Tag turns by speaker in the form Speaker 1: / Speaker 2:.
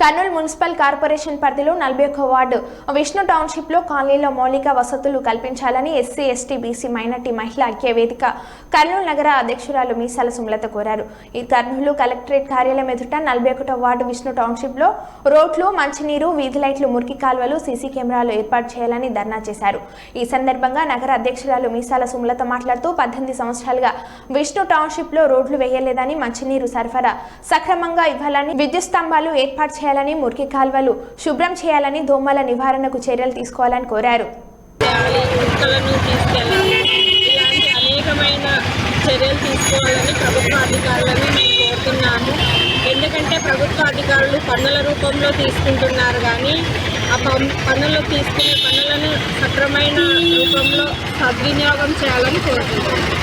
Speaker 1: Kurnool municipal corporation పరిధిలో నలభై ఒక్క వార్డు విష్ణు టౌన్షిప్లో కాలనీలో మౌలిక వసతులు కల్పించాలని ఎస్సీ ఎస్టీ బీసీ మైనార్టీ మహిళా ఐక్య వేదిక కర్నూలు నగర అధ్యక్షురాలు మీసాల సుమలత కోరారు. ఈ కర్నూలు కలెక్టరేట్ కార్యాలయం ఎదుట నలభై ఒకటో వార్డు విష్ణు టౌన్షిప్లో రోడ్లు మంచినీరు వీధి లైట్లు మురికి కాల్వలు సీసీ కెమెరాలు ఏర్పాటు చేయాలని ధర్నా చేశారు. ఈ సందర్భంగా నగర అధ్యక్షురాలు మీసాల సుమలత మాట్లాడుతూ పద్దెనిమిది సంవత్సరాలుగా విష్ణు టౌన్షిప్లో రోడ్లు వేయలేదని మంచినీరు సరఫరా సక్రమంగా ఇవ్వాలని విద్యుత్ స్తంభాలు ఏర్పాటు చేయాలని మురికి కాల్వలు శుభ్రం చేయాలని దోమల నివారణకు చర్యలు తీసుకోవాలని కోరారు.
Speaker 2: తీసుకెళ్ళాలి. ఇలాంటి అనేకమైన చర్యలు తీసుకోవాలని ప్రభుత్వ అధికారులను మేము కోరుతున్నాము. ఎందుకంటే ప్రభుత్వ అధికారులు పన్నుల రూపంలో తీసుకుంటున్నారు కానీ ఆ పన్నులు తీసుకునే పన్నులను సక్రమైన రూపంలో సద్వినియోగం చేయాలని కోరుతున్నాము